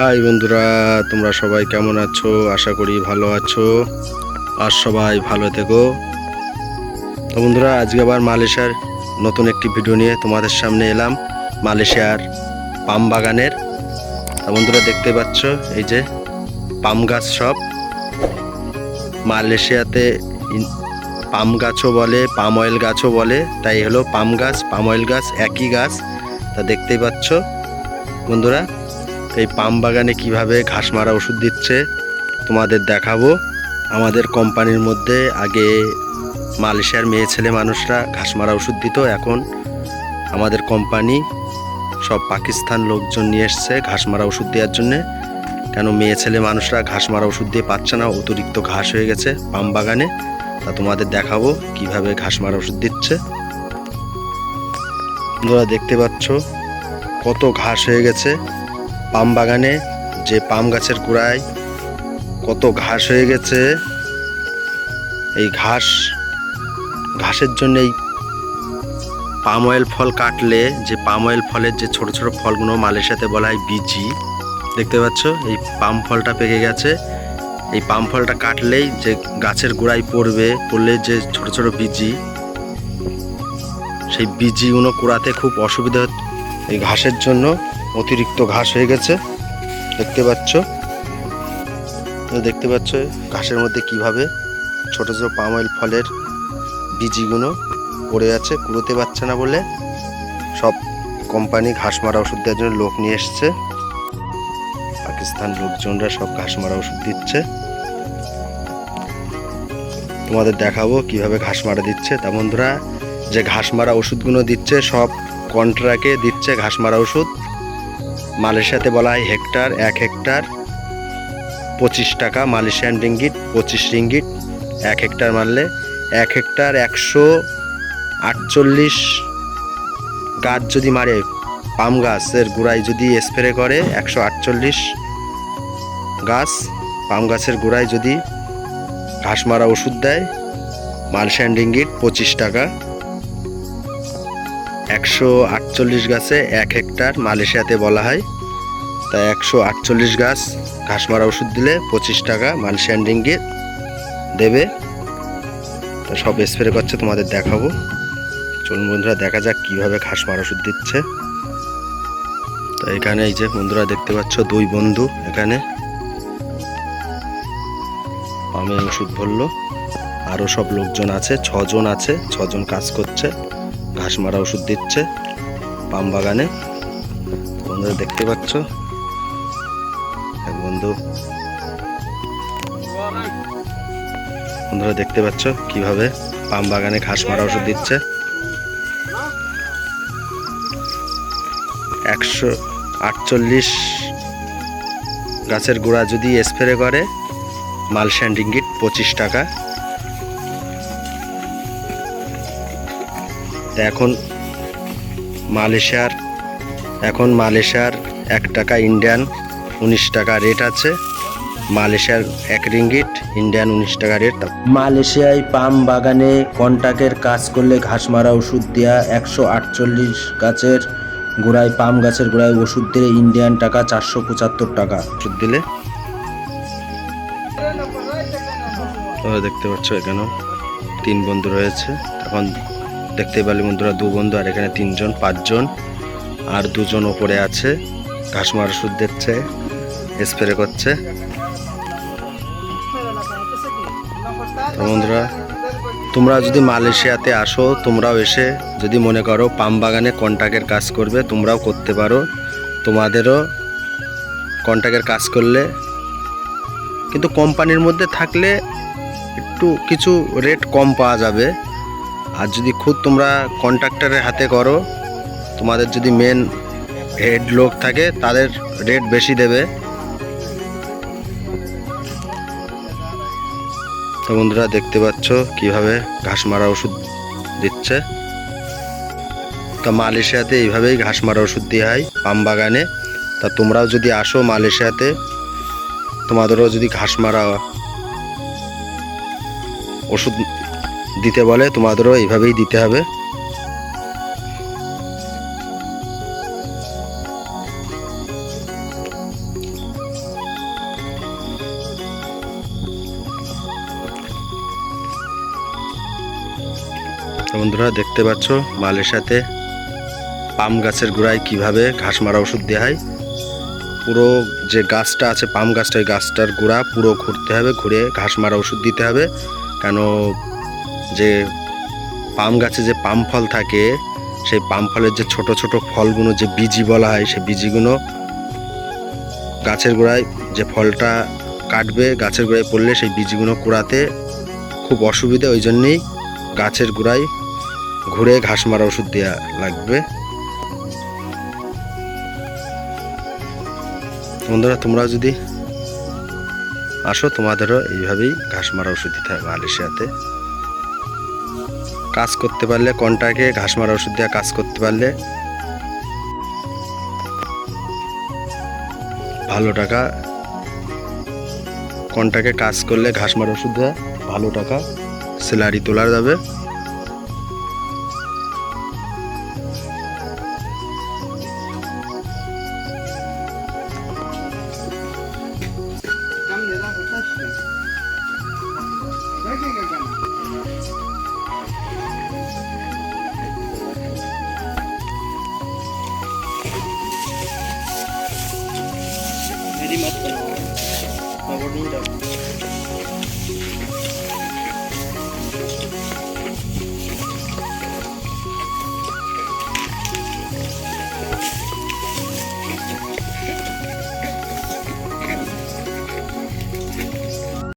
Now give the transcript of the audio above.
High বন্ধুরা, তোমরা সবাই কেমন আছো? আশা করি ভালো আছো। আর সবাই ভালো থেকো। তো বন্ধুরা, আজকে আবার মালয়েশিয়ার নতুন একটি ভিডিও নিয়ে তোমাদের সামনে এলাম, মালয়েশিয়ার পাম বাগানের। তা বন্ধুরা, দেখতে পাচ্ছ এই যে পাম গাছ সব। মালয়েশিয়াতে পাম গাছও বলে, পাম অয়েল গাছও বলে, তাই হলো পাম গাছ, পাম অয়েল গাছ, একই গাছ। তা দেখতেই পাচ্ছ। বন্ধুরা এই পাম বাগানে কীভাবে ঘাস মারা ওষুধ দিচ্ছে তোমাদের দেখাবো। আমাদের কোম্পানির মধ্যে আগে মালয়েশিয়ার মেয়ে ছেলে মানুষরা ঘাস মারা ওষুধ দিত, এখন আমাদের কোম্পানি সব পাকিস্তান লোকজন নিয়ে এসছে ঘাস মারা ওষুধ দেওয়ার জন্যে। কেন মেয়ে ছেলে মানুষরা ঘাস মারা ওষুধ দিয়ে পাচ্ছে না? অতিরিক্ত ঘাস হয়ে গেছে পাম বাগানে। তা তোমাদের দেখাবো কীভাবে ঘাস মারা ওষুধ দিচ্ছে। তোমরা দেখতে পাচ্ছ কত ঘাস হয়ে গেছে। পাম বাগানে যে পাম গাছের গোড়ায় কত ঘাস হয়ে গেছে, এই ঘাস, ঘাসের জন্য এই পাম অয়েল ফল কাটলে যে পাম অয়েল ফলের যে ছোট ছোট ফলগুলো মালয়েশিয়াতে বলা হয় বিজি দেখতে পাচ্ছ? এই পাম ফলটা পেকে গেছে। এই পাম ফলটা কাটলেই যে গাছের গোড়ায় পড়বে, পড়লে যে ছোট ছোট বিজি সেই বিজিগুলো কুড়াতে খুব অসুবিধা এই ঘাসের জন্য অতিরিক্ত ঘাস হয়ে গেছে। দেখতে পাচ্ছ? দেখতে পাচ্ছ ঘাসের মধ্যে কীভাবে ছোট ছোট পাম অয়েল ফলের বীজিগুলো পড়ে আছে। কুড়োতে পারছে না বলে সব কোম্পানি ঘাস মারা ওষুধ দেওয়ার জন্য লোক নিয়ে এসছে। পাকিস্তান লোকজনরা সব ঘাস মারা ওষুধ দিচ্ছে। তোমাদের দেখাবো কীভাবে ঘাস মারা দিচ্ছে। তা বন্ধুরা, যে ঘাস মারা ওষুধগুলো দিচ্ছে, সব কন্ট্রাকে দিচ্ছে ঘাস মারা ওষুধ। মালয়েশিয়াতে বলা হয় হেক্টর, এক হেক্টর, পঁচিশ টাকা, মালয়েশিয়ান রিঙ্গিট পঁচিশ রিঙ্গিট এক হেক্টর মারলে এক হেক্টর একশো আটচল্লিশ গাছ যদি মারে, পাম গাছের গোড়ায় যদি স্প্রে করে একশো আটচল্লিশ গাছ, পাম গাছের গোড়ায় যদি ঘাস মারা ওষুধ দেয়, মালয়েশিয়ান রিঙ্গিট পঁচিশ টাকা, একশো আটচল্লিশ গাছে এক হেক্টর মালয়েশিয়াতে বলা হয় তা একশো আটচল্লিশ গাছ। ঘাস মারা ওষুধ দিলে পঁচিশ টাকা, মালয়েশিয়ান রিঙ্গিত দেবে। তা সব স্প্রে করছে, তোমাদের দেখাবো। চলুন বন্ধুরা, দেখা যাক কীভাবে ঘাস মারা ওষুধ দিচ্ছে। তো এখানে এই যে বন্ধুরা দেখতে পাচ্ছ, দুই বন্ধু এখানে। পামে ওষুধ ভরলো। আরও সব লোকজন আছে, ছজন আছে, ছজন কাজ করছে, ঘাস মারা ওষুধ দিচ্ছে, পাম বাগানে। বন্ধুরা দেখতে পাচ্ছ? এক বন্ধু। বন্ধুরা, দেখতে পাচ্ছ কীভাবে পাম বাগানে ঘাস মারা ওষুধ দিচ্ছে? একশো আটচল্লিশ গাছের গোড়া যদি স্প্রে করে মালশান রিঙ্গিট পঁচিশ টাকা। এখন মালয়েশিয়ার এখন মালয়েশিয়ার এক টাকা ইন্ডিয়ান উনিশ টাকা রেট আছে। মালয়েশিয়ার এক রিঙ্গিট ইন্ডিয়ান উনিশ টাকা রেট মালয়েশিয়ায় পাম বাগানে কন্টাকের কাজ করলে ঘাস মারা ওষুধ দেওয়া একশো আটচল্লিশ গাছের গোড়ায় পাম গাছের গোড়ায় ওষুধ দিলে ইন্ডিয়ান টাকা চারশো পঁচাত্তর টাকা। ওষুধ দিলে? তোমরা দেখতে পাচ্ছ এখানে তিন বন্ধু রয়েছে। এখন দেখতে পেলে বন্ধুরা দু বন্ধু আর এখানে তিনজন পাঁচজন আর দুজন ওপরে আছে। ঘাস মারা ওষুধ দিচ্ছে। স্প্রে করছে। বন্ধুরা, তোমরা যদি মালয়েশিয়াতে আসো, তোমরাও এসে যদি মনে করো পাম বাগানে কন্টাক্টের কাজ করবে, তোমরাও করতে পারো। তোমাদেরও কন্টাক্টের কাজ করলে, কিন্তু কোম্পানির মধ্যে থাকলে একটু কিছু রেট কম পাওয়া যাবে। আর যদি খুদ তোমরা কন্ট্রাক্টরের হাতে করো, তোমাদের যদি মেন হেড লোক থাকে, তাদের রেট বেশি দেবে। তো বন্ধুরা দেখতে পাচ্ছ কীভাবে ঘাস মারা ওষুধ দিচ্ছে। তো মালয়েশিয়াতে এইভাবেই ঘাস মারা ওষুধ দেওয়া হয় পাম বাগানে। তা তোমরাও যদি আসো মালয়েশিয়াতে, তোমাদেরও যদি ঘাস মারা ওষুধ দিতে বলে, তোমাদেরও এইভাবেই দিতে হবে। বন্ধুরা, দেখতে পাচ্ছ মালের সাথে পাম গাছের গোড়ায় কীভাবে ঘাস মারা ওষুধ দেওয়া হয়? পুরো যে গাছটা আছে, পাম গাছটা, ওই গাছটার গোড়া পুরো ঘুরতে হবে, ঘুরে ঘাস মারা ওষুধ দিতে হবে। কেন যে পাম গাছে যে পাম ফল থাকে, সেই পাম ফলের যে ছোট ছোট ফলগুলো যে বিজি বলা হয়, সেই বিজিগুলো গাছের গোড়ায় যে ফলটা কাটবে, গাছের গোড়ায় পড়লে সেই বীজগুলো কুড়াতে খুব অসুবিধা। ওই জন্যেই গাছের গোড়ায় ঘুরে ঘাস মারা ওষুধ দেওয়া লাগবে। বন্ধুরা, তোমরা যদি আসো, তোমাদেরও এইভাবেই ঘাস মারা ওষুধ দিতে হবে মালয়েশিয়াতে। কাজ করতে পারলে, কন্টাকে ঘাস মারা ওষুধ দেওয়া কাজ করতে পারলে ভালো টাকা। কন্টাকে কাজ করলে ঘাস মারা ওষুধ দেওয়া ভালো টাকা। স্যালারি তোলা যাবে। Remember.